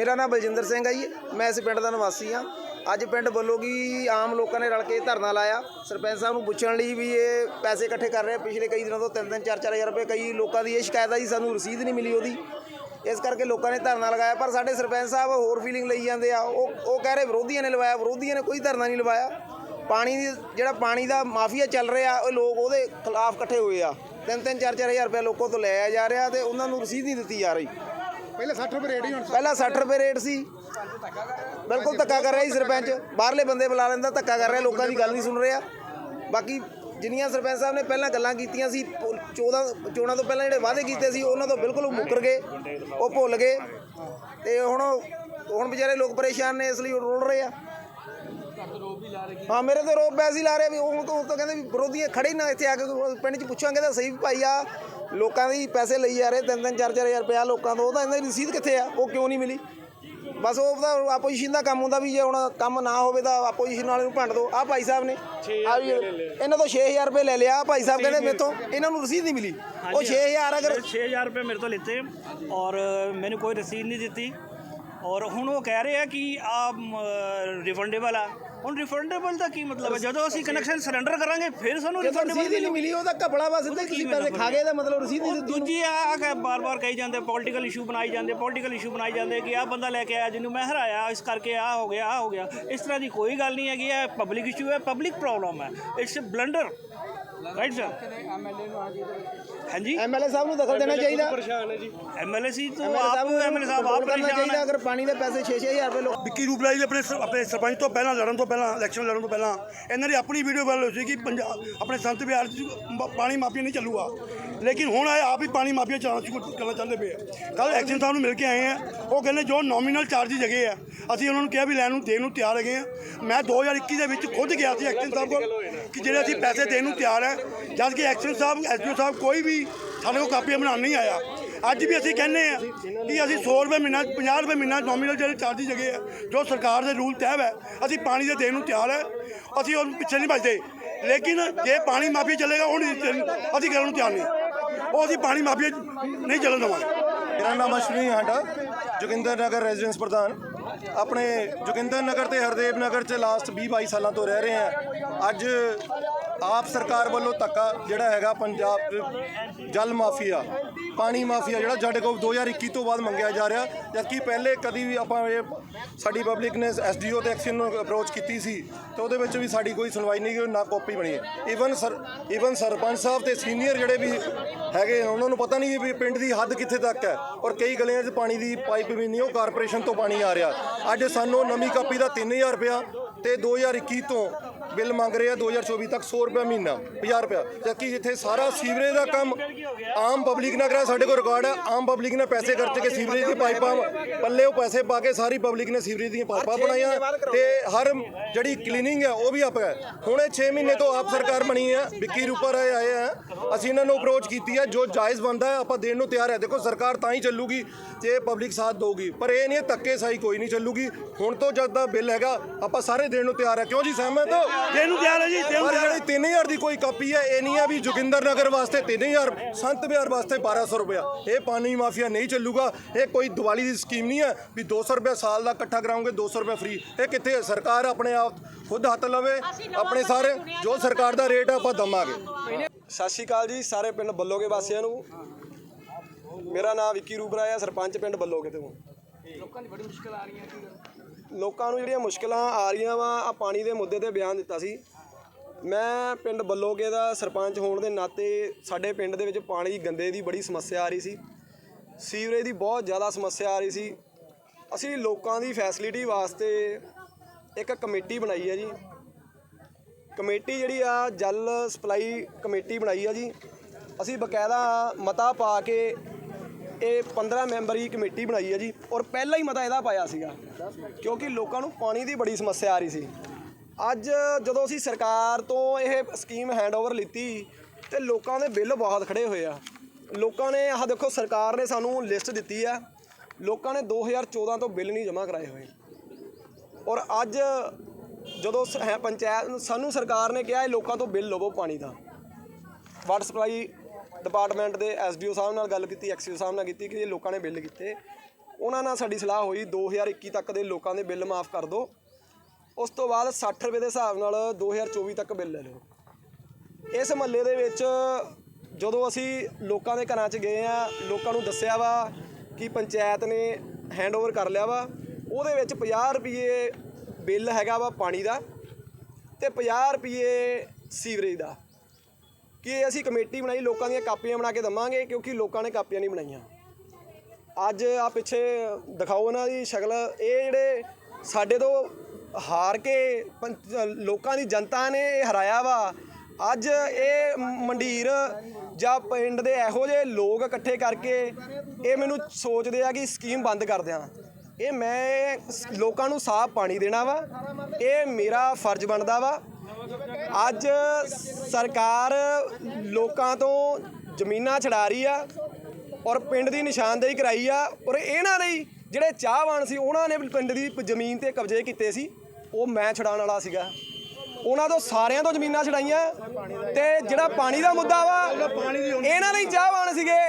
ਮੇਰਾ ਨਾਮ ਬਲਜਿੰਦਰ ਸਿੰਘ ਹੈ ਜੀ। ਮੈਂ ਇਸ ਪਿੰਡ ਦਾ ਨਿਵਾਸੀ ਹਾਂ ਅੱਜ ਪਿੰਡ ਵੱਲੋਂ ਆਮ ਲੋਕਾਂ ਨੇ ਰਲ ਕੇ ਧਰਨਾ ਲਾਇਆ। ਸਰਪੰਚ ਸਾਹਿਬ ਨੂੰ ਪੁੱਛਣ ਲਈ ਵੀ ਇਹ ਪੈਸੇ ਇਕੱਠੇ ਕਰ ਰਹੇ ਪਿਛਲੇ ਕਈ ਦਿਨਾਂ ਤੋਂ 3-3 4-4 ਹਜ਼ਾਰ ਰੁਪਏ ਕਈ ਲੋਕਾਂ ਦੀ ਇਹ ਸ਼ਿਕਾਇਤ ਆ ਜੀ, ਸਾਨੂੰ ਰਸੀਦ ਨਹੀਂ ਮਿਲੀ ਉਹਦੀ। ਇਸ ਕਰਕੇ ਲੋਕਾਂ ਨੇ ਧਰਨਾ ਲਗਾਇਆ। ਪਰ ਸਾਡੇ ਸਰਪੰਚ ਸਾਹਿਬ ਹੋਰ ਫੀਲਿੰਗ ਲਈ ਜਾਂਦੇ ਆ। ਉਹ ਉਹ ਕਹਿ ਰਹੇ ਵਿਰੋਧੀਆਂ ਨੇ ਲਵਾਇਆ। ਵਿਰੋਧੀਆਂ ਨੇ ਕੋਈ ਧਰਨਾ ਨਹੀਂ ਲਵਾਇਆ। ਪਾਣੀ ਦੀ, ਜਿਹੜਾ ਪਾਣੀ ਦਾ ਮਾਫੀਆ ਚੱਲ ਰਿਹਾ, ਉਹ ਲੋਕ ਉਹਦੇ ਖਿਲਾਫ ਇਕੱਠੇ ਹੋਏ ਆ। 3-3 4-4 ਹਜ਼ਾਰ ਰੁਪਏ ਲੋਕਾਂ ਤੋਂ ਲਿਆ ਜਾ ਰਿਹਾ ਤੇ ਉਹਨਾਂ ਨੂੰ ਰਸੀਦ ਨਹੀਂ ਦਿੱਤੀ ਜਾ ਰਹੀ। ਪਹਿਲਾਂ 60 ਰੁਪਏ ਰੇਟ ਹੀ ਹੁਣ ਪਹਿਲਾਂ 60 ਰੁਪਏ ਰੇਟ ਸੀ। ਬਿਲਕੁਲ ਧੱਕਾ ਕਰ ਰਿਹਾ ਜੀ ਸਰਪੰਚ। ਬਾਹਰਲੇ ਬੰਦੇ ਬੁਲਾ ਲੈਂਦਾ, ਧੱਕਾ ਕਰ ਰਿਹਾ, ਲੋਕਾਂ ਦੀ ਗੱਲ ਨਹੀਂ ਸੁਣ ਰਿਹਾ। ਬਾਕੀ ਜਿੰਨੀਆਂ ਸਰਪੰਚ ਸਾਹਿਬ ਨੇ ਪਹਿਲਾਂ ਗੱਲਾਂ ਕੀਤੀਆਂ ਸੀ 14 ਚੋਣਾਂ ਤੋਂ ਪਹਿਲਾਂ ਜਿਹੜੇ ਵਾਅਦੇ ਕੀਤੇ ਸੀ, ਉਹਨਾਂ ਤੋਂ ਬਿਲਕੁਲ ਮੁੱਕਰ ਗਏ, ਉਹ ਭੁੱਲ ਗਏ। ਤੇ ਹੁਣ ਹੁਣ ਵਿਚਾਰੇ ਲੋਕ ਪਰੇਸ਼ਾਨ ਨੇ, ਇਸ ਲਈ ਉਹ ਰੋਲ ਰਹੇ ਆ। ਹਾਂ, ਮੇਰੇ ਤੇ ਰੋਬ ਪੈਸੀ ਲਾ ਰਹੇ ਵੀ ਉਹ ਤੋਂ ਤਾਂ ਕਹਿੰਦੇ ਵੀ ਵਿਰੋਧੀ ਖੜੇ ਨਾ ਇੱਥੇ ਆ ਕੇ ਪਿੰਡ 'ਚ ਪੁੱਛਾਂਗੇ ਤਾਂ ਸਹੀ ਭਾਈ ਆ। ਲੋਕਾਂ ਦੀ ਪੈਸੇ ਲਈ ਜਾ ਰਹੇ ਤਿੰਨ ਤਿੰਨ ਚਾਰ ਚਾਰ ਹਜ਼ਾਰ ਰੁਪਇਆ ਲੋਕਾਂ ਤੋਂ ਉਹਦਾ ਇਹਨਾਂ ਦੀ ਰਸੀਦ ਕਿੱਥੇ ਆ? ਉਹ ਕਿਉਂ ਨਹੀਂ ਮਿਲੀ? ਬਸ ਉਹ ਤਾਂ ਆਪੋਜੀਸ਼ਨ ਦਾ ਕੰਮ ਹੁੰਦਾ ਵੀ ਜੇ ਹੁਣ ਕੰਮ ਨਾ ਹੋਵੇ ਤਾਂ ਆਪੋਜੀਸ਼ਨ ਵਾਲੇ ਨੂੰ ਭੰਡ ਦਿਓ ਆ ਭਾਈ ਸਾਹਿਬ ਨੇ। ਆ ਵੀ ਇਹਨਾਂ ਤੋਂ 6000 ਰੁਪਏ ਲੈ ਲਿਆ ਭਾਈ ਸਾਹਿਬ ਕਹਿੰਦੇ ਮੇਥੋਂ ਇਹਨਾਂ ਨੂੰ ਰਸੀਦ ਨਹੀਂ ਮਿਲੀ। ਉਹ 6000 ਅਗਰ 6000 ਰੁਪਏ ਮੇਰੇ ਤੋਂ ਲਿੱਤੇ ਔਰ ਮੈਨੂੰ ਕੋਈ ਰਸੀਦ ਨਹੀਂ ਦਿੱਤੀ। ਔਰ ਹੁਣ ਉਹ ਕਹਿ ਰਹੇ ਆ ਕਿ ਆ ਰਿਫੰਡੇਬਲ ਆ। ਹੁਣ ਰਿਫੰਡੇਬਲ ਦਾ ਕੀ ਮਤਲਬ ਹੈ? ਜਦੋਂ ਅਸੀਂ ਕਨੈਕਸ਼ਨ ਸਰੈਂਡਰ ਕਰਾਂਗੇ ਫਿਰ ਸਾਨੂੰ ਜਦੋਂ ਰਸੀਦ ਹੀ ਰਿਫੰਡੇਬਲ ਨਹੀਂ ਮਿਲੀ ਉਹਦਾ ਘਪਲਾ ਵਾ ਸਿੱਧਾ ਹੀ ਤੁਸੀਂ ਪੈਸੇ ਖਾ ਗਏ ਦਾ ਮਤਲਬ ਰਸੀਦ ਨਹੀਂ ਦਿੱਤੀ ਦੂਜੀ ਆ ਬਾਰ-ਬਾਰ ਕਹੀ ਜਾਂਦੇ ਪੋਲੀਟੀਕਲ ਇਸ਼ੂ ਬਣਾਈ ਜਾਂਦੇ ਪੋਲੀਟੀਕਲ ਇਸ਼ੂ ਬਣਾਈ ਜਾਂਦੇ ਕਿ ਆ ਬੰਦਾ ਲੈ ਕੇ ਆਇਆ ਜਿਹਨੂੰ ਮੈਂ ਹਰਾਇਆ ਇਸ ਕਰਕੇ ਆ ਹੋ ਗਿਆ ਆ ਹੋ ਗਿਆ। ਇਸ ਤਰ੍ਹਾਂ ਦੀ ਕੋਈ ਗੱਲ ਨਹੀਂ ਹੈਗੀ ਇਹ ਪਬਲਿਕ ਇਸ਼ੂ ਹੈ ਪਬਲਿਕ ਪ੍ਰੋਬਲਮ ਹੈ। ਇਟਸ ਬਲੰਡਰ ਰਾਈਟ ਸਰ ਹਾਂਜੀ। ਐਮਐਲਏ ਸਾਹਿਬ ਨੂੰ ਦਖਲ ਦੇਣਾ ਚਾਹੀਦਾ। ਐਮਐਲਏ ਸੀ ਤੋਂ ਐਮਐਲਏ ਆਪ ਸਾਹਿਬ ਨੂੰ ਐਮਐਲਏ ਸਾਹਿਬ ਆਪ ਪਰੇਸ਼ਾਨ ਚਾਹੀਦਾ ਹੈ ਅਗਰ ਪਾਣੀ ਦੇ ਪੈਸੇ 6-6000 ਰੁਪਏ ਲੋਕ ਵਿੱਕੀ ਰੂਪਲਾ ਜੀ ਆਪਣੇ ਸ- ਆਪਣੇ ਸਰਪੰਚ ਤੋਂ ਪਹਿਲਾਂ ਲੜਨ ਤੋਂ ਪਹਿਲਾਂ ਇਲੈਕਸ਼ਨ ਲੜਨ ਤੋਂ ਪਹਿਲਾਂ ਇਹਨਾਂ ਦੀ ਆਪਣੀ ਵੀਡੀਓ ਵਾਇਰਲ ਹੋਈ ਸੀ ਕਿ ਪੰਜਾਬ ਆਪਣੇ ਸੰਤ ਵਿਹਾਰ ਪਾਣੀ ਮਾਫੀਆ ਨਹੀਂ ਚੱਲੂਗਾ। ਲੇਕਿਨ ਹੁਣ ਇਹ ਆਪ ਹੀ ਪਾਣੀ ਮਾਫੀਆ ਚਲਾਉਣਾ ਸ਼ੁਰੂ ਕਰਨਾ ਚਾਹੁੰਦੇ ਪਏ ਆ। ਕੱਲ ਐਕਸ਼ਨ ਸਾਹਿਬ ਨੂੰ ਮਿਲ ਕੇ ਆਏ ਆ। ਉਹ ਕਹਿੰਦੇ ਜੋ ਨੋਮੀਨਲ ਚਾਰजेस ਹੈਗੇ ਆ ਅਸੀਂ ਉਹਨਾਂ ਨੂੰ ਕਿਹਾ ਵੀ ਲੈਣ ਨੂੰ ਦੇਣ ਨੂੰ ਤਿਆਰ ਹੈਗੇ ਆ। ਮੈਂ 2021 ਦੇ ਵਿੱਚ ਖੁਦ ਗਿਆ ਸੀ ਐਕਸ਼ਨ ਸਾਹਿਬ ਕੋਲ। ਕਿ ਜਿਹੜੇ ਅਸੀਂ ਪੈਸੇ ਦੇਣ ਨੂੰ ਤਿਆਰ ਹੈ, ਜਦ ਕਿ ਐਕਸ਼ਨ ਸਾਹਿਬ ਐਸਡੀਓ ਸਾਹਿਬ ਕੋਈ ਵੀ ਸਾਡੇ ਕੋਲ ਕਾਪੀਆਂ ਬਣਾਉਣ ਨਹੀਂ ਆਇਆ। ਅੱਜ ਵੀ ਅਸੀਂ ਕਹਿੰਦੇ ਆ ਕਿ ਅਸੀਂ 100 ਰੁਪਏ ਮਹੀਨਾ 50 ਰੁਪਏ ਮਹੀਨਾ ਨੋਮੀਨਲ ਜਿਹੜੇ ਚਾਰजेस ਹੈਗੇ ਆ, ਜੋ ਸਰਕਾਰ ਦੇ ਰੂਲ ਤੈਅ ਹੈ, ਅਸੀਂ ਪਾਣੀ ਦੇ ਦੇਣ ਨੂੰ ਤਿਆਰ ਹੈ। ਅਸੀਂ ਉਹ ਪਿੱਛੇ ਨਹੀਂ ਭੱਜਦੇ। ਲੇਕਿਨ ਜੇ ਪਾਣੀ ਮਾਫੀ ਚੱਲੇਗਾ, ਉਹ ਨਹੀਂ ਅਸੀਂ ਕਰਨ ਨੂੰ ਤਿਆਰ ਨਹੀਂ। ਉਹ ਅਸੀਂ ਪਾਣੀ ਮਾਫੀ ਨਹੀਂ ਚੱਲਣ ਦੇਵਾਂਗੇ। ਮੇਰਾ ਨਾਮ ਅਸ਼ਵਨੀ ਹਾਂਡਾ ਜੋਗਿੰਦਰ ਨਗਰ ਰੈਜ਼ੀਡੈਂਸ ਪ੍ਰਧਾਨ। ਆਪਣੇ ਜੋਗਿੰਦਰ ਨਗਰ ਤੇ ਹਰਦੇਵ ਨਗਰ 'ਚ ਲਾਸਟ 20 22 ਸਾਲਾਂ ਤੋਂ ਰਹਿ ਰਹੇ ਹਾਂ। ਅੱਜ ਆਪ ਸਰਕਾਰ ਵੱਲੋਂ ਧੱਕਾ ਜਿਹੜਾ ਹੈਗਾ ਪੰਜਾਬ 'ਚ ਜਲ ਮਾਫੀਆ, ਪਾਣੀ ਮਾਫੀਆ ਜਿਹੜਾ ਸਾਡੇ ਕੋਲ 2021 ਤੋਂ ਬਾਅਦ ਮੰਗਿਆ ਜਾ ਰਿਹਾ। ਜਦਕਿ ਪਹਿਲੇ ਕਦੀ ਵੀ ਆਪਾਂ ਇਹ ਸਾਡੀ ਪਬਲਿਕ ਨੇ ਐਸਡੀਓ ਤੇ ਐਕਸ਼ਨ ਨੂੰ ਅਪਰੋਚ ਕੀਤੀ ਸੀ, ਤੇ ਉਹਦੇ ਵਿੱਚ ਵੀ ਸਾਡੀ ਕੋਈ ਸੁਣਵਾਈ ਨਹੀਂ ਨਾ ਕਾਪੀ ਬਣੀ ਹੈ। Even sir even sarpanch sahib ਤੇ ਸੀਨੀਅਰ ਜਿਹੜੇ ਵੀ ਹੈਗੇ ਉਹਨਾਂ ਨੂੰ ਪਤਾ ਨਹੀਂ ਵੀ ਪਿੰਡ ਦੀ ਹੱਦ ਕਿੱਥੇ ਤੱਕ ਹੈ, ਔਰ ਕਈ ਗਲੀਆਂ 'ਚ ਪਾਣੀ ਦੀ ਪਾਈਪ ਵੀ ਨਹੀਂ, ਉਹ ਕਾਰਪੋਰੇਸ਼ਨ ਤੋਂ ਪਾਣੀ ਆ ਰਿਹਾ। ਅੱਜ ਸਾਨੂੰ ਨਵੀਂ ਕਾਪੀ ਦਾ 3000 ਰੁਪਇਆ ਤੇ 2021 ਤੋਂ ਬਿੱਲ ਮੰਗ ਰਹੇ ਆ 2024 ਤੱਕ 100 ਰੁਪਏ ਮਹੀਨਾ 50 ਰੁਪਇਆ। ਜਦਕਿ ਜਿੱਥੇ ਸਾਰਾ ਸੀਵਰੇਜ ਦਾ ਕੰਮ ਆਮ ਪਬਲਿਕ ਨਾਲ ਕਰਾ ਸਾਡੇ ਕੋਲ ਰਿਕਾਰਡ ਹੈ ਆਮ ਪਬਲਿਕ ਨੇ ਪੈਸੇ ਖਰਚ ਕੇ ਸੀਵਰੇਜ ਦੀ ਪਾਈਪਾਂ ਪੱਲੇ ਉਹ ਪੈਸੇ ਪਾ ਕੇ ਸਾਰੀ ਪਬਲਿਕ ਨੇ ਸੀਵਰੇਜ ਦੀਆਂ ਪਾਈਪਾਂ ਬਣਾਈਆਂ ਤੇ ਹਰ ਜਿਹੜੀ ਕਲੀਨਿੰਗ ਹੈ ਉਹ ਵੀ ਆਪ ਹੈ। ਹੁਣ ਇਹ 6 ਮਹੀਨੇ ਤੋਂ ਆਪ ਸਰਕਾਰ ਬਣੀ ਹੈ ਵਿੱਕੀ ਰੂਪਾ ਰਾਏ ਆਏ ਆ ਅਸੀਂ ਇਹਨਾਂ ਨੂੰ ਅਪਰੋਚ ਕੀਤੀ ਹੈ ਜੋ ਜਾਇਜ਼ ਬੰਦਾ ਹੈ ਆਪਾਂ ਦੇਣ ਨੂੰ ਤਿਆਰ ਹੈ। ਦੇਖੋ ਸਰਕਾਰ ਤਾਂ ਹੀ ਚੱਲੂਗੀ ਜੇ ਪਬਲਿਕ ਸਾਥ ਦੇਊਗੀ। ਪਰ ਇਹ ਨਹੀਂ ਧੱਕੇ ਸਾਈ ਕੋਈ ਨਹੀਂ ਚੱਲੂਗੀ। ਹੁਣ ਤੋਂ ਜਦ ਦਾ ਬਿੱਲ ਹੈਗਾ ਆਪਾਂ ਸਾਰੇ ਦੇਣ ਨੂੰ ਤਿਆਰ ਹੈ। ਕਿਉਂ ਜੀ ਸਹਿਮਤ ਹੋ? ਦੇਣ ਨੂੰ ਤਿਆਰ ਹੈ ਜੀ ਦੇਣ ਨੂੰ। ਪਰ ਤਿਆਰ ਹੈ। ਜਿਹੜੀ 3000 ਦੀ ਕੋਈ ਕਾਪੀ ਹੈ ਇਹ ਨਹੀਂ ਹੈ ਵੀ ਜੋਗਿੰਦਰ ਨਗਰ ਵਾਸਤੇ 3000 ਸੰਤ ਵਿਹਾਰ ਵਾਸਤੇ 1200 ਰੁਪਇਆ। ਇਹ ਪਾਣੀ ਮਾਫੀਆ ਨਹੀਂ ਚੱਲੂਗਾ ਇਹ ਕੋਈ ਦੀਵਾਲੀ ਦੀ ਸਕੀਮ ਨਹੀਂ ਹੈ ਵੀ 200 ਰੁਪਇਆ ਸਾਲ ਦਾ ਇਕੱਠਾ ਕਰਾਉਂਗੇ 200 ਰੁਪਇਆ ਫ੍ਰੀ ਇਹ ਕਿੱਥੇ ਹੈ? ਸਰਕਾਰ ਆਪਣੇ ਆਪ ਖੁਦ ਹੱਥ ਲਵੇ ਆਪਣੇ ਸਾਰੇ ਜੋ ਸਰਕਾਰ ਦਾ ਰੇਟ ਹੈ ਆਪਾਂ ਦਵਾਂਗੇ। ਸਤਿ ਸ਼੍ਰੀ ਅਕਾਲ ਜੀ ਸਾਰੇ ਪਿੰਡ ਬੱਲੋਗੇ ਵਾਸੀਆਂ ਨੂੰ। ਮੇਰਾ ਨਾਮ ਵਿੱਕੀ ਰੂਬਰਾ ਹੈ ਸਰਪੰਚ ਪਿੰਡ ਬੱਲੋਗੇ ਤੋਂ। ਲੋਕਾਂ ਦੀ ਬੜੀ ਮੁਸ਼ਕਲ ਆ ਰਹੀਆਂ ਲੋਕਾਂ ਨੂੰ ਜਿਹੜੀਆਂ ਮੁਸ਼ਕਲਾਂ ਆ ਰਹੀਆਂ ਵਾ ਆ ਪਾਣੀ ਦੇ ਮੁੱਦੇ ਤੇ ਬਿਆਨ ਦਿੱਤਾ ਸੀ। ਮੈਂ ਪਿੰਡ ਬੱਲੋਗੇ ਦਾ ਸਰਪੰਚ ਹੋਣ ਦੇ ਨਾਤੇ ਸਾਡੇ ਪਿੰਡ ਦੇ ਵਿੱਚ ਪਾਣੀ ਗੰਦੇ ਦੀ ਬੜੀ ਸਮੱਸਿਆ ਆ ਰਹੀ ਸੀ। ਸੀਵਰੇਜ ਦੀ ਬਹੁਤ ਜ਼ਿਆਦਾ ਸਮੱਸਿਆ ਆ ਰਹੀ ਸੀ। ਅਸੀਂ ਲੋਕਾਂ ਦੀ ਫੈਸਿਲਿਟੀ ਵਾਸਤੇ ਇੱਕ ਕਮੇਟੀ ਬਣਾਈ ਹੈ ਜੀ। ਕਮੇਟੀ ਜਿਹੜੀ ਆ, ਜਲ ਸਪਲਾਈ ਕਮੇਟੀ ਬਣਾਈ ਆ ਜੀ। ਅਸੀਂ ਬਕਾਇਦਾ ਮਤਾ ਪਾ ਕੇ ਇਹ 15 ਮੈਂਬਰੀ ਕਮੇਟੀ ਬਣਾਈ ਹੈ ਜੀ ਔਰ ਪਹਿਲਾਂ ਹੀ ਮਤਾ ਇਹਦਾ ਪਾਇਆ ਸੀਗਾ ਕਿਉਂਕਿ ਲੋਕਾਂ ਨੂੰ ਪਾਣੀ ਦੀ ਬੜੀ ਸਮੱਸਿਆ ਆ ਰਹੀ ਸੀ। ਅੱਜ ਜਦੋਂ ਅਸੀਂ ਸਰਕਾਰ ਤੋਂ ਇਹ ਸਕੀਮ ਹੈਂਡਓਵਰ ਲਿੱਤੀ ਤੇ ਲੋਕਾਂ ਦੇ ਬਿੱਲ ਬਹੁਤ ਖੜੇ ਹੋਏ ਆ। ਲੋਕਾਂ ਨੇ, ਆਹ ਦੇਖੋ ਸਰਕਾਰ ਨੇ ਸਾਨੂੰ ਲਿਸਟ ਦਿੱਤੀ ਆ। ਲੋਕਾਂ ਨੇ 2014 ਤੋਂ ਬਿੱਲ ਨਹੀਂ ਜਮ੍ਹਾਂ ਕਰਾਏ ਹੋਏ। ਔਰ ਅੱਜ ਜਦੋਂ ਸ- ਹੈ ਪੰਚਾਇਤ ਸਾਨੂੰ ਸਰਕਾਰ ਨੇ ਕਿਹਾ ਇਹ ਲੋਕਾਂ ਤੋਂ ਬਿੱਲ ਲਵੋ ਪਾਣੀ ਦਾ। ਵਾਟਰ ਸਪਲਾਈ ਡਿਪਾਰਟਮੈਂਟ ਦੇ ਐਸਡੀਓ ਸਾਹਿਬ ਨਾਲ ਗੱਲ ਕੀਤੀ, ਐਕਸੀਓ ਸਾਹਿਬ ਨਾਲ ਕੀਤੀ ਕਿ ਇਹ ਲੋਕਾਂ ਨੇ ਬਿੱਲ ਕੀਤੇ। ਉਹਨਾਂ ਨਾਲ ਸਾਡੀ ਸਲਾਹ ਹੋਈ 2021 ਤੱਕ ਦੇ ਲੋਕਾਂ ਦੇ ਬਿੱਲ ਮਾਫ ਕਰ ਦਿਓ। ਉਸ ਤੋਂ ਬਾਅਦ 60 ਰੁਪਏ ਦੇ ਹਿਸਾਬ ਨਾਲ 2024 ਤੱਕ ਬਿੱਲ ਲੈ ਲਿਓ। ਇਸ ਮਹੱਲੇ ਦੇ ਵਿੱਚ ਜਦੋਂ ਅਸੀਂ ਲੋਕਾਂ ਦੇ ਘਰਾਂ 'ਚ ਗਏ ਆ ਲੋਕਾਂ ਨੂੰ ਦੱਸਿਆ ਵਾ ਕਿ ਪੰਚਾਇਤ ਨੇ ਹੈਂਡਓਵਰ ਕਰ ਲਿਆ ਵਾ, ਉਹਦੇ ਵਿੱਚ 50 ਰੁਪਏ ਬਿੱਲ ਹੈਗਾ ਵਾ ਪਾਣੀ ਦਾ ਤੇ 50 ਰੁਪਏ ਸੀਵਰੇਜ ਦਾ। ਕਿ ਅਸੀਂ ਕਮੇਟੀ ਬਣਾਈ, ਲੋਕਾਂ ਦੀਆਂ ਕਾਪੀਆਂ ਬਣਾ ਕੇ ਦਵਾਂਗੇ ਕਿਉਂਕਿ ਲੋਕਾਂ ਨੇ ਕਾਪੀਆਂ ਨਹੀਂ ਬਣਾਈਆਂ। ਅੱਜ ਆ ਪਿੱਛੇ ਦਿਖਾਓ ਇਹਨਾਂ ਦੀ ਸ਼ਕਲ। ਇਹ ਜਿਹੜੇ ਸਾਡੇ ਤੋਂ ਹਾਰ ਕੇ ਪੰਚ- ਲੋਕਾਂ ਦੀ ਜਨਤਾ ਨੇ ਇਹ ਹਰਾਇਆ ਵਾ। ਅੱਜ ਇਹ ਮੰਡੀਰ ਜਾਂ ਪਿੰਡ ਦੇ ਇਹੋ ਜਿਹੇ ਲੋਕ ਇਕੱਠੇ ਕਰਕੇ ਇਹ ਮੈਨੂੰ ਸੋਚਦੇ ਆ ਕਿ ਸਕੀਮ ਬੰਦ ਕਰ ਦਿਆਂ। ਇਹ ਮੈਂ ਲੋਕਾਂ ਨੂੰ ਸਾਫ਼ ਪਾਣੀ ਦੇਣਾ ਵਾ। ਇਹ ਮੇਰਾ ਫਰਜ਼ ਬਣਦਾ ਵਾ। ਅੱਜ ਸਰਕਾਰ ਲੋਕਾਂ ਤੋਂ ਜ਼ਮੀਨਾਂ ਛਡਾ ਰਹੀ ਆ ਔਰ ਪਿੰਡ ਦੀ ਨਿਸ਼ਾਨਦੇਹੀ ਕਰਾਈ ਆ ਔਰ ਇਹਨਾਂ ਲਈ ਜਿਹੜੇ ਚਾਹਵਾਨ ਸੀ, ਉਹਨਾਂ ਨੇ ਪਿੰਡ ਦੀ ਜ਼ਮੀਨ ਤੇ ਕਬਜ਼ੇ ਕੀਤੇ ਸੀ। ਉਹ ਮੈਂ ਛਡਾਉਣ ਵਾਲਾ ਸੀਗਾ। ਉਹਨਾਂ ਤੋਂ ਸਾਰਿਆਂ ਤੋਂ ਜ਼ਮੀਨਾਂ ਛਡਾਈਆਂ ਤੇ ਜਿਹੜਾ ਪਾਣੀ ਦਾ ਮੁੱਦਾ ਵਾ, ਇਹਨਾਂ ਨੇ ਚਾਹਵਾਨ ਸੀਗੇ,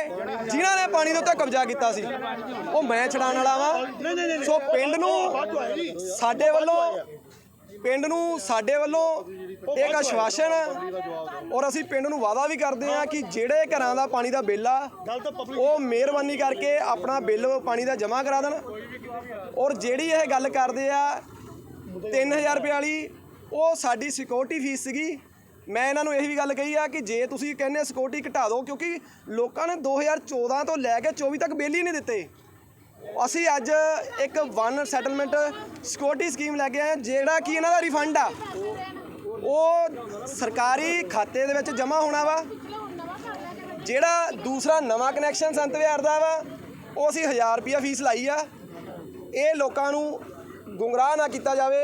ਜਿਨ੍ਹਾਂ ਨੇ ਪਾਣੀ ਦੇ ਉੱਤੇ ਕਬਜ਼ਾ ਕੀਤਾ ਸੀ। ਉਹ ਮੈਂ ਛਡਾਉਣ ਵਾਲਾ ਵਾ। ਸੋ ਪਿੰਡ ਨੂੰ ਸਾਡੇ ਵੱਲੋਂ ਪਿੰਡ ਨੂੰ ਸਾਡੇ ਵੱਲੋਂ ਇੱਕ ਆਸ਼ਵਾਸਨ ਔਰ ਅਸੀਂ ਪਿੰਡ ਨੂੰ ਵਾਅਦਾ ਵੀ ਕਰਦੇ ਹਾਂ ਕਿ ਜਿਹੜੇ ਘਰਾਂ ਦਾ ਪਾਣੀ ਦਾ ਬਿੱਲ ਆ, ਉਹ ਮਿਹਰਬਾਨੀ ਕਰਕੇ ਆਪਣਾ ਬਿੱਲ ਪਾਣੀ ਦਾ ਜਮ੍ਹਾਂ ਕਰਾ ਦੇਣ। ਔਰ ਜਿਹੜੀ ਇਹ ਗੱਲ ਕਰਦੇ ਆ 3000 ਰੁਪਏ ਵਾਲੀ, ਉਹ ਸਾਡੀ ਸਿਕਿਉਰਿਟੀ ਫੀਸ ਸੀਗੀ। ਮੈਂ ਇਹਨਾਂ ਨੂੰ ਇਹ ਵੀ ਗੱਲ ਕਹੀ ਆ ਕਿ ਜੇ ਤੁਸੀਂ ਕਹਿੰਦੇ ਸਿਕਿਉਰਿਟੀ ਘਟਾ ਦਿਓ, ਕਿਉਂਕਿ ਲੋਕਾਂ ਨੇ 2014 ਤੋਂ ਲੈ ਕੇ 24 ਤੱਕ ਬਿੱਲ ਹੀ ਨਹੀਂ ਦਿੱਤੇ। ਅਸੀਂ ਅੱਜ ਇੱਕ ਵਨ ਸੈਟਲਮੈਂਟ ਸਿਕਿਉਰਿਟੀ ਸਕੀਮ ਲੈ ਕੇ ਆਏ ਹਾਂ, ਜਿਹੜਾ ਕਿ ਇਹਨਾਂ ਦਾ ਰਿਫੰਡ ਆ। ਉਹ ਸਰਕਾਰੀ ਖਾਤੇ ਦੇ ਵਿੱਚ ਜਮ੍ਹਾਂ ਹੋਣਾ ਵਾ। ਜਿਹੜਾ ਦੂਸਰਾ ਨਵਾਂ ਕਨੈਕਸ਼ਨ ਸੰਤ ਵਿਹਾਰ ਦਾ ਵਾ ਉਹ ਅਸੀਂ 1000 ਰੁਪਿਆ ਫੀਸ ਲਾਈ ਆ। ਇਹ ਲੋਕਾਂ ਨੂੰ ਗੁੰਗਰਾਹ ਨਾ ਕੀਤਾ ਜਾਵੇ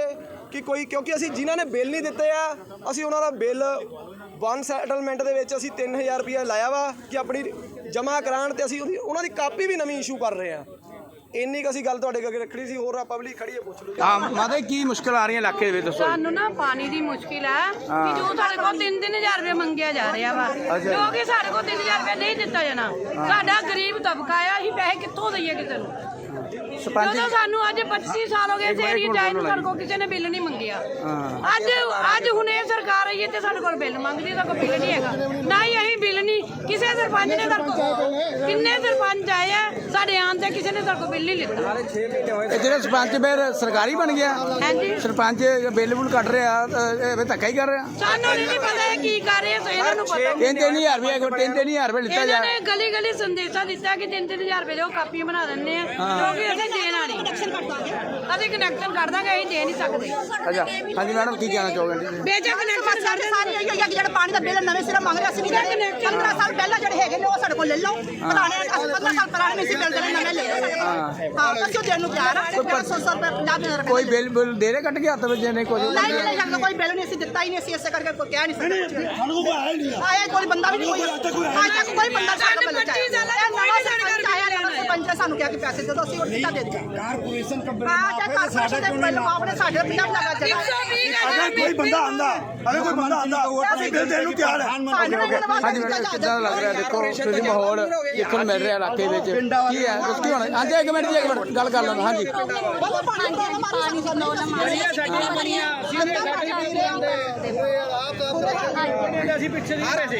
ਕਿ ਕੋਈ ਕਿਉਂਕਿ ਅਸੀਂ ਜਿਨ੍ਹਾਂ ਨੇ ਬਿੱਲ ਨਹੀਂ ਦਿੱਤੇ ਆ ਅਸੀਂ ਉਹਨਾਂ ਦਾ ਬਿੱਲ ਵਨ ਸੈਟਲਮੈਂਟ ਦੇ ਵਿੱਚ ਅਸੀਂ 3000 ਰੁਪਿਆ ਲਾਇਆ ਵਾ ਕਿ ਆਪਣੀ ਜਮ੍ਹਾਂ ਕਰਾਉਣ ਤੇ ਅਸੀਂ ਉਹਦੀ ਉਹਨਾਂ ਦੀ ਕਾਪੀ ਵੀ ਨਵੀਂ ਇਸ਼ੂ ਕਰ ਰਹੇ ਆ। ਇੰਨੀ ਕੁ ਅਸੀਂ ਗੱਲ ਤੁਹਾਡੇ ਅੱਗੇ ਰੱਖਣੀ ਸੀ ਹੋਰ ਆ ਪਬਲਿਕ ਖੜੀ ਹੈ ਪੁੱਛ ਲਓ। ਹਾਂ ਮਾਤਾ ਜੀ, ਕੀ ਮੁਸ਼ਕਲ ਆ ਰਹੀ ਹੈ ਇਲਾਕੇ ਦੇ ਵਿੱਚ ਦੱਸੋ ਜੀ। ਸਾਨੂੰ ਨਾ ਪਾਣੀ ਦੀ ਮੁਸ਼ਕਿਲ ਹੈ। ਕਿ ਜੋ ਸਾਡੇ ਕੋਲ 3-3000 ਰੁਪਏ ਮੰਗਿਆ ਜਾ ਰਿਹਾ ਵਾ ਜੋ ਕਿ ਸਾਡੇ ਕੋਲ 3000 ਰੁਪਏ ਨਹੀਂ ਦਿੱਤਾ ਜਾਣਾ। ਸਾਡਾ ਗਰੀਬ ਤਬਕਾ ਆ ਅਸੀਂ ਪੈਸੇ ਕਿੱਥੋਂ ਦਈਏ ਕਿਸੇ ਨੂੰ? ਸਰਪੰਚ ਜਦੋਂ ਸਾਨੂੰ ਅੱਜ 25 ਸਾਲ ਹੋ ਗਏ ਸਾਡੇ ਕੋਲ ਕਿਸੇ ਨੇ ਬਿੱਲ ਨਹੀਂ ਮੰਗਿਆ। ਹਾਂ। ਅੱਜ ਅੱਜ ਹੁਣ ਇਹ ਸਰਕਾਰ ਆਈ ਹੈ ਤੇ ਸਾਡੇ ਕੋਲ ਬਿੱਲ ਮੰਗਦੀ ਹੈ ਤਾਂ ਕੋਈ ਬਿੱਲ ਨਹੀਂ ਹੈਗਾ। ਨਾ ਹੀ ਅਸੀਂ ਬਿੱਲ ਨਹੀਂ ਕਿਸੇ ਸਰਪੰਚ ਨੇ ਸਾਡੇ ਕੋਲ ਕਿੰਨੇ ਸਰਪੰਚ ਆਏ ਆ ਸਾਡੇ ਆਉਣ ਤੇ ਕਿਸੇ ਨੇ ਸਾਡੇ ਕੋਲ ਬਿੱਲ ਨਹੀਂ ਲਿੱਤਾ। ਇਹ ਜਿਹੜੇ ਸਰਪੰਚ ਫਿਰ ਸਰਕਾਰੀ ਬਣ ਗਿਆ। ਹਾਂਜੀ। ਸਰਪੰਚ ਬਿੱਲ ਬੁੱਲ ਕੱਟ ਰਿਹਾ ਇਹ ਧੱਕਾ ਹੀ ਕਰ ਰਿਹਾ। ਸਾਨੂੰ ਨਹੀਂ ਜੀ ਪਤਾ ਇਹ ਕੀ ਕਰ ਰਹੇ ਆ, ਇਹਨਾਂ ਨੂੰ ਪਤਾ। ਤਿੰਨ ਤਿੰਨ ਹਜ਼ਾਰ ਰੁਪਏ ਤਿੰਨ ਤਿੰਨ ਹਜ਼ਾਰ ਰੁਪਏ ਲਿੱਤਾ ਇਹਨਾਂ ਜਾ ਨੇ ਗਲੀ ਗਲੀ ਸੰਦੇਸ਼ਾ ਦਿੱਤਾ ਕਿ 3-3000 ਰੁਪਏ ਦੇ ਉਹ ਕਾਪੀਆਂ ਬਣਾ ਦਿੰਨੇ ਆ। ਕਿਉਂਕਿ ਅਸੀਂ ಏನಾರ ਦੇਣਾ ਨਹੀਂ ਅਸੀਂ ਕਨੈਕਸ਼ਨ ਕਰ ਦਾਂਗੇ ਅਸੀਂ ਦੇ ਨਹੀਂ ਸਕਦੇ। ਅੱਛਾ ਹਾਂਜੀ ਮੈਡਮ ਕੀ ਕਹਿਣਾ ਚਾਹੋਗੇ? ਜੀ ਬੇਜਾ ਕਨੈਕਸ਼ਨ ਸਾਡੇ ਸਾਰੇ ਇਹੀ ਹੋਈ ਆ ਕਿ ਜਿਹੜਾ ਪਾਣੀ ਦਾ ਬਿੱਲ ਨਵੇਂ ਸਿਰੇ ਮੰਗ ਰਿਹਾ ਸੀ ਨਹੀਂ ਦੇਣੇ 15 ਸਾਲ ਪਹਿਲਾਂ ਜਿਹੜੇ ਹੈਗੇ ਨੇ ਉਹ ਸਾਡੇ ਕੋਲ ਲੈ ਲਓ। ਪੁਰਾਣੇ ਅਸੀਂ 15 ਸਾਲ ਪੁਰਾਣੇ ਨਹੀਂ ਸੀ ਬਿੱਲ ਦੇਣੇ ਨਵੇਂ ਲੈ ਲਓ। ਸਾਡੇ ਕੋਲ ਹਾਂ ਅਸੀਂ ਉਹ ਦੇਣ ਨੂੰ ਤਿਆਰ ਆ। 100 ਰੁਪਏ 50 ਰੁਪਏ ਕੋਈ ਬਿੱਲ ਬਿੱਲ ਦੇ ਰਹੇ ਕੱਟ ਕੇ ਹੱਥ ਵਿੱਚ ਜਿਹਨੇ ਕੁਝ ਨਹੀਂ ਨਹੀਂ ਸਾਨੂੰ ਕੋਈ ਬਿੱਲ ਨਹੀਂ ਅਸੀਂ ਦਿੱਤਾ ਹੀ ਨਹੀਂ ਅਸੀਂ ਇਸੇ ਕਰਕੇ ਕੋਈ ਕਹਿ ਨਹੀਂ ਸਕਦੇ ਸਾਨੂੰ ਕੋਈ ਆਇਆ ਹੀ ਨਹੀਂ ਆਇਆ ਕੋਈ ਬੰਦਾ ਵੀ ਨਹੀਂ ਕੋਈ ਅੱਜ ਤੱਕ ਕੋਈ ਬੰਦਾ ਸਾਡੇ ਕੋਲ ਚਾਹਿਆ ਇਹ ਨਵਾਂ ਸਰਪੰਚ ਆਇਆ ਨਵਾਂ ਸਰਪੰਚ ਨੇ ਸਾਨੂੰ ਕਿਹਾ ਕਿ ਪੈਸੇ ਦੇ ਦਿਓ ਅਸੀਂ ਉਹ ਟਿਕਾ ਦੇ ਦਿੱਤਾ। ਕਾਰਪੋਰੇਸ਼ਨ ਕੰਪਨੀ ਹਾਂ ਚਾਹੇ ਕਾਰਪੋਰੇਸ਼ਨ ਦੇ ਬਿੱਲ ਮਾਫ ਨੇ ਸਾਡੇ 50 ਲੱਗਾ ਜਗ੍ਹਾ ਅਗਰ ਕੋਈ ਬੰਦਾ ਆਂਦਾ ਅਗਰ ਕੋਈ ਬੰਦਾ ਆਂਦਾ ਅਸੀਂ ਬਿੱਲ ਦੇਣ ਨੂੰ ਤਿਆਰ ਹੈ। ਹਾਂਜੀ ਮੈਡਮ ਕਿੱਦਾਂ ਲੱਗ ਰਿਹਾ? ਦੇਖੋ ਤੁਸੀਂ ਮਾਹੌਲ ਦੇਖਣ ਮਿਲ ਰਿਹਾ ਇਲਾਕੇ ਵਿੱਚ। ਕੀ ਹੈ? ਉਸ ਕੀ ਹੋਣਾ ਹਾਂਜੀ ਇੱਕ ਮਿੰਟ ਜੀ ਇੱਕ ਮਿੰਟ ਗੱਲ ਕਰ ਲਓ। ਹਾਂਜੀ। ਬੜੀਆਂ ਸਾਡੀਆਂ ਬੜੀਆਂ ਅਸੀਂ ਸਾਡੇ ਪਾਣੀ ਅਸੀਂ ਪਿੱਛੇ ਦੀ ਰਹੇ